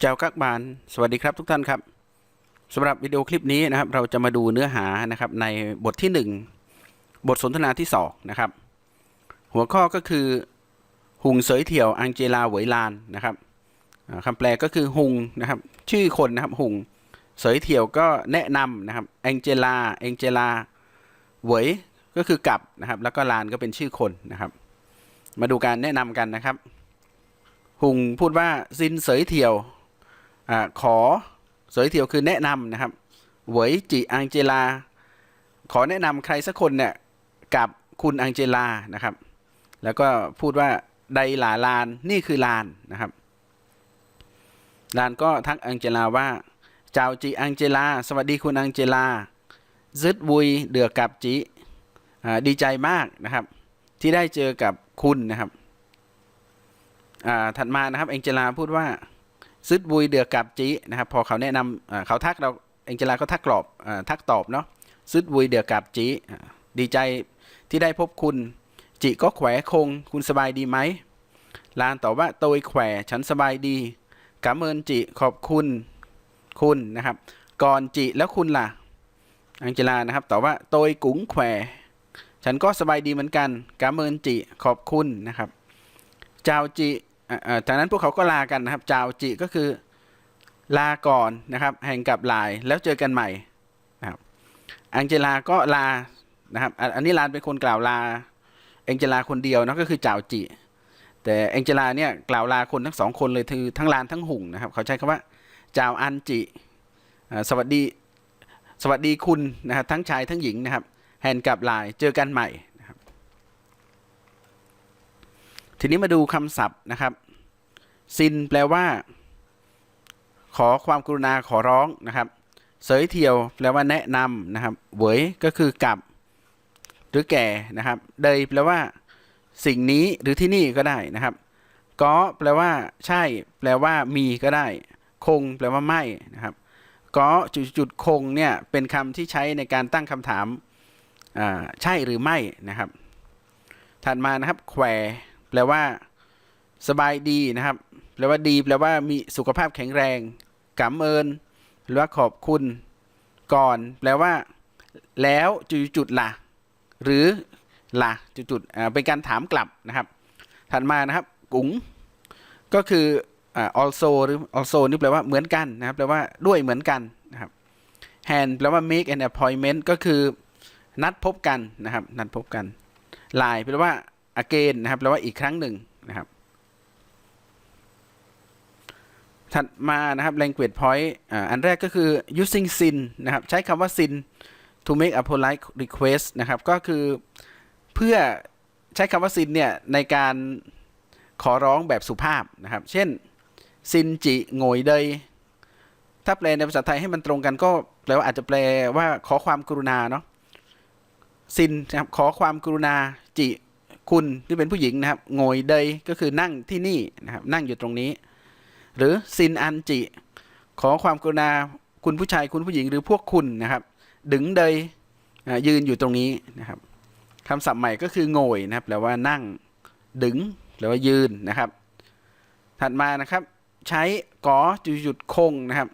เจ้ากักบาน สวัสดีครับทุกท่านครับสำหรับวิดีโอคลิปนี้นะครับ เราจะมาดูเนื้อหานะครับในบทที่ 1 บทสนทนาที่2นะครับ หัวข้อก็คือหุงเสยเถี่ยวอังเจลาเหวยลานนะครับอ่าคำแปลก็คือหุงนะครับ ชื่อคนนะครับหุงเสยเถี่ยวก็แนะนำนะครับแองเจลาแองเจลาเหวยก็คือกับนะครับ แล้วก็ลานก็เป็นชื่อคนนะครับ มาดูการแนะนำกันนะครับ หุงพูดว่าซินเสยเถี่ยว อขอเสยเถียวคือแนะนำนะครับเหวยจิอังเจลา ขอแนะนำใครสักคนเนี่ยกับคุณอังเจลานะครับ แล้วก็พูดว่าไดหลาลานนี่คือลานนะครับ ลานก็ทักอังเจลาว่าเจ้าจิอังเจลา สวัสดีคุณอังเจลาซึดบุยเดือกับจิอ่าดีใจมากนะครับ ที่ได้เจอกับคุณนะครับถัดมานะครับอังเจลาพูดว่า ซึดบุยเดือกับจีนะครับพอเขาแนะนำเขาทักเราเองเจลาก็ทักกรอบอทักตอบเนาะซึดบุยเดือกับจีดีใจที่ได้พบคุณ จิก็แขวคง คุณสบายดีไหมลานตอบว่าโตยแขวฉันสบายดีกาเมินจิขอบคุณคุณนะครับ ก่อนจิแล้วคุณล่ะอังเจลานะครับตอบว่าโตยกุ๋งแขวฉันก็สบายดีเหมือนกันกาเมินจิขอบคุณนะครับ เจ้าจิ จากนั้นพวกเขาก็ลากันนะครับ จาวจิก็คือลาก่อนนะครับ แห่งกับลายแล้วเจอกันใหม่นะครับอังเจลาก็ลานะครับ อันนี้ลานเป็นคนกล่าวลาเองเจลาคนเดียวนะก็คือจาวจิ แต่เองเจลาเนี่ยกล่าวลาคนทั้งสองคนเลยคือทั้งลานทั้งหุ่งนะครับ เขาใช้คำว่าจาวอันจิสวัสดีสวัสดีคุณนะครับทั้งชายทั้งหญิงนะครับ แห่งกับลายเจอกันใหม่ ทีนี้มาดูคำศัพท์นะครับ ซินแปลว่า ขอความกรุณาขอร้องนะครับ เสยเทียวแปลว่าแนะนำนะครับเหวยก็คือกับหรือแก่นะครับเดยแปลว่า สิ่งนี้หรือที่นี่ก็ได้นะครับก็แปลว่าใช่ แปลว่ามีก็ได้ คง แปลว่าไม่นะครับก็จุดจุดคงเนี่ยเป็นคำที่ใช้ในการตั้งคำถามใช่หรือไม่นะครับ ถัดมานะครับแคว แปลว่า สบายดีนะครับ แปลว่าดี แปลว่ามีสุขภาพแข็งแรงกำเอิญหรือว่าขอบคุณ ก่อน แปลว่า แล้วจุดจุดล่ะหรือล่ะจุดจุดอ่าเป็นการถามกลับนะครับ ถัดมานะครับ กุ๋ง ก็คืออ่า also หรือ also นี่แปลว่าเหมือนกันนะครับ แปลว่าด้วยเหมือนกันนะครับ hand แปลว่า make an appointment ก็คือ นัดพบกันนะครับ นัดพบกัน line แปลว่า again นะครับแปลว่าอีกครั้งหนึ่งนะครับ ถัดมานะครับ language point อ,อันแรกก็คือ using sin นะครับ ใช้คำว่า sin to make a polite request นะครับ ก็คือเพื่อใช้คำว่า sin เนี่ย ในการขอร้องแบบสุภาพนะครับ เช่น ซินจิโงยเดยถ้าแปลในภาษาไทยให้มันตรงกันก็แปลว่าอาจจะแปลว่าขอความกรุณาเนาะซินนะครับขอความกรุณาจิ คุณที่เป็นผู้หญิงนะครับโงยเดยก็คือนั่งที่นี่นะครับนั่งอยู่ตรงนี้ หรือซินอันจิ ขอความกรุณาคุณผู้ชายคุณผู้หญิงหรือพวกคุณนะครับ ดึงเดยยืนอยู่ตรงนี้นะครับคำศัพท์ใหม่ก็คือโงยนะครับแปลว่านั่งดึงแปลว่ายืนนะครับ ถัดมานะครับ ใช้กอจุดจุดคงนะครับ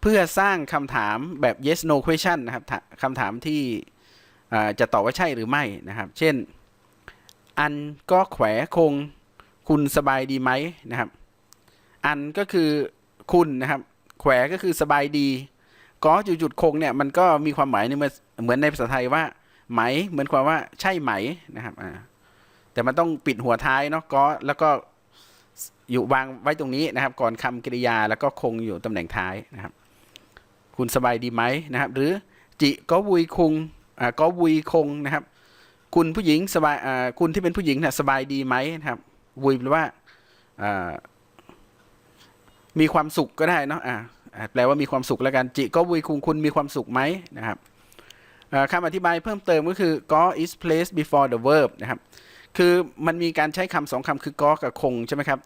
เพื่อสร้างคำถามแบบ yes no question นะครับคำถามที่จะตอบว่าใช่หรือไม่นะครับ เช่น อันก็แขวคง คุณสบายดีไหมนะครับ อันก็คือคุณนะครับ แขวก็คือสบายดี ก็จุดจุดๆคงเนี่ยมันก็มีความหมายในเหมือนเหมือนในภาษาไทยว่า ไหม เหมือนความว่าใช่ไหมนะครับอ่าแต่มันต้องปิดหัวท้ายเนาะก็แล้วก็อยู่วางไว้ตรงนี้นะครับ ก่อนคำกริยาแล้วก็คงอยู่ตำแหน่งท้ายนะครับ คุณสบายดีไหมนะครับ หรือจิก็วุยคงอ่าก็วุยคงนะครับ คุณผู้หญิงสบายคุณที่เป็นผู้หญิงเนี่ยสบายดีไหมนะครับวุยแปลว่ามีความสุขก็ได้เนาะอ่าแปลว่ามีความสุขแล้วกันจิก็วุยคุงคุณมีความสุขไหมนะครับคำอธิบายเพิ่มเติมก็คือ go is placed before the verb นะครับ คือมันมีการใช้คำสองคำคือ go กับคงใช่ไหมครับ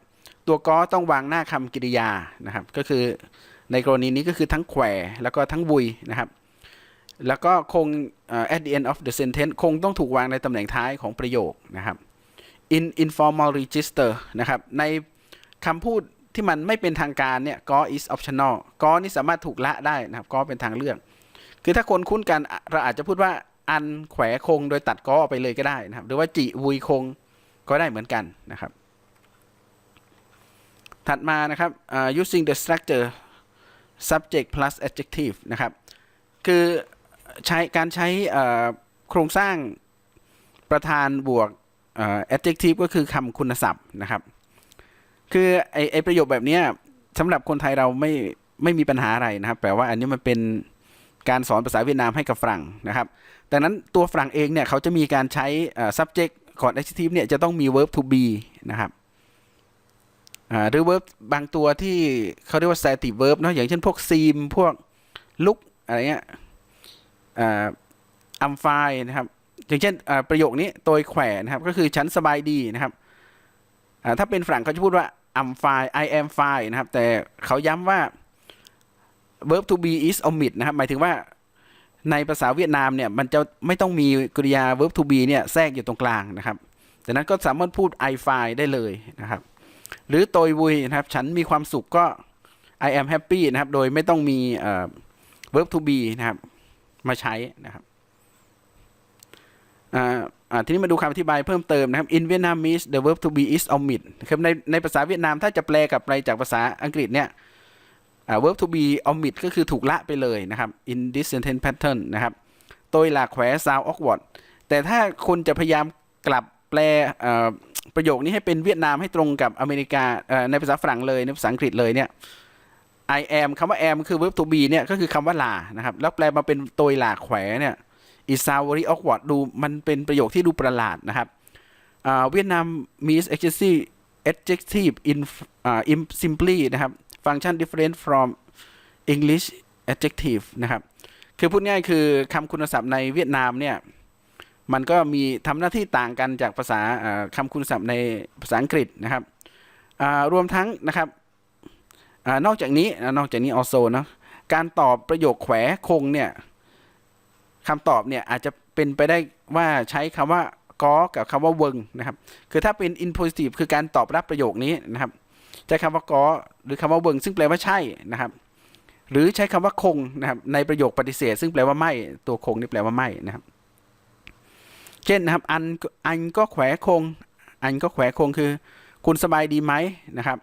ตัว go ต้องวางหน้าคำกริยานะครับ ก็คือในกรณีนี้ก็คือทั้งแขวแล้วก็ทั้งวุยนะครับ แล้วก็คง at the end of the sentence คงต้องถูกวางในตำแหน่งท้ายของประโยคนะครับ in informal register นะครับ ในคำพูดที่มันไม่เป็นทางการเนี่ยก็ is optional ก็นี่สามารถถูกละได้นะครับก็เป็นทางเลือก คือถ้าคนคุ้นกันเราอาจจะพูดว่าอันแขวคงโดยตัดก็ออกไปเลยก็ได้นะครับ หรือว่าจิวุยคงก็ได้เหมือนกันนะครับ ถัดมานะครับอ่า using the structure subject plus adjective นะครับ คือ ใช้การใช้โครงสร้างประธานบวก adjective ก็คือคำคุณศัพท์นะครับ คือไอไอประโยคแบบนี้สำหรับคนไทยเราไม่ไม่มีปัญหาอะไรนะครับ แปลว่าอันนี้มันเป็นการสอนภาษาเวียดนามให้กับฝรั่งนะครับดังนั้นตัวฝรั่งเองเนี่ยเขาจะมีการใช้ subject ก่อน adjective เนี่ยจะต้องมี verb to be นะครับหรือ verb บางตัวที่เขาเรียกว่า static verb เนอะอย่างเช่นพวก seem พวก look อะไรเงี้ย อ่า I'm fine นะครับอย่างเช่นอ่าประโยคนี้โดยแขวนนะครับ ก็คือฉันสบายดีนะครับอ่าถ้าเป็นฝรั่งเขาจะพูดว่า I'm fine I am fine นะครับ แต่เขาย้ำว่า verb to be is omit นะครับ หมายถึงว่าในภาษาเวียดนามเนี่ย มันจะไม่ต้องมีกริยา verb to be เนี่ย แทรกอยู่ตรงกลางนะครับดังนั้นก็สามารถพูด I fine ได้เลยนะครับ หรือโตยวุยนะครับ ฉันมีความสุขก็ I am happy นะครับ โดยไม่ต้องมีอ่อ verb to be นะครับ มาใช้นะครับทีนี้มาดูคำอธิบายเพิ่มเติมนะครับ in Vietnamese the verb to be is omit คือในในภาษาเวียดนามถ้าจะแปลกลับไปจากภาษาอังกฤษเนี่ยอ่า verb to be omit ก็คือถูกละไปเลยนะครับ in this sentence pattern นะครับโดยหลากแขว sound awkward แต่ถ้าคนจะพยายามกลับแปลประโยคนี้ให้เป็นเวียดนามให้ตรงกับอเมริกาในภาษาฝรั่งเลยในภาษาอังกฤษเลยเนี่ย I am คำว่า am คือ verb to be เนี่ยก็คือคำว่าลานะครับ แล้วแปลมาเป็นโดยหลาแขวเนี่ย is s o very awkward ดูมันเป็นประโยคที่ดูประหลาดนะครับเวียดนาม means adjective adjective in อ่า in simply นะครับ function different from English adjective นะครับ คือพูดง่ายคือคำคุณศัพท์ในเวียดนามเนี่ย มันก็มีทำหน้าที่ต่างกันจากภาษาคำคุณศัพท์ในภาษาอังกฤษนะครับ รวมทั้งนะครับ นอกจากนี้นอกจากนี้ also นะการตอบประโยคแขวคงเนี่ยคำตอบเนี่ยอาจจะเป็นไปได้ว่าใช้คำว่าก็กับคำว่าเวิงนะครับ คือถ้าเป็น in positive คือการตอบรับประโยคนี้นะครับใช้คำว่าก็หรือคำว่าเวิงซึ่งแปลว่าใช่นะครับ หรือใช้คำว่าคงนะครับในประโยคปฏิเสธ ซึ่งแปลว่าไม่ตัวคงนี่แปลว่าไม่นะครับ เช่นนะครับ อันอันก็แขวคง อันก็แขวคงคือ คุณสบายดีไหมนะครับ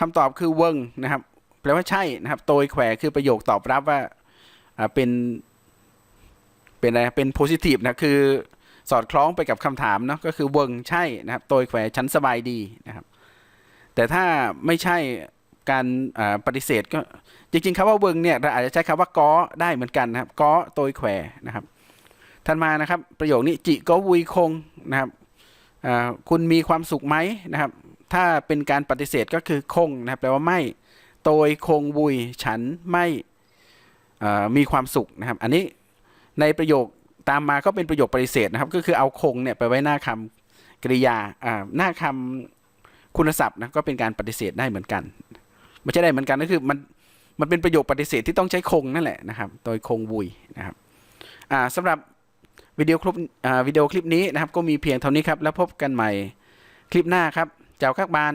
คำตอบคือเวิงนะครับแปลว่าใช่นะครับโดยแขวคือประโยคตอบรับว่าเป็นเป็นอะไรเป็น positive นะคือสอดคล้องไปกับคำถามเนาะก็คือเวิงใช่นะครับโดยแขวฉันสบายดีนะครับ แต่ถ้าไม่ใช่การปฏิเสธก็จริง ๆคำว่าเวิงเนี่ยเราอาจจะใช้คำว่าก้อได้เหมือนกันนะครับก้อโดยแขวนะครับท่านมานะครับ ประโยคนี้จิก็วุยคงนะครับคุณมีความสุขไหมนะครับ ถ้าเป็นการปฏิเสธก็คือคงนะครับแปลว่าไม่โดยคงวุยฉันไม่มีความสุขนะครับ อันนี้ในประโยคตามมาก็เป็นประโยคปฏิเสธนะครับ ก็คือเอาคงเนี่ยไปไว้หน้าคำกริยาหน้าคำคุณศัพท์นะก็เป็นการปฏิเสธได้เหมือนกันไม่ใช่ได้เหมือนกันก็คือมันมันเป็นประโยคปฏิเสธที่ต้องใช้คงนั่นแหละนะครับ โดยคงวุยนะครับสำหรับวิดีโอคลิปวิดีโอคลิปนี้นะครับ ก็มีเพียงเท่านี้ครับแล้วพบกันใหม่คลิปหน้าครับ เจ้าคักบาน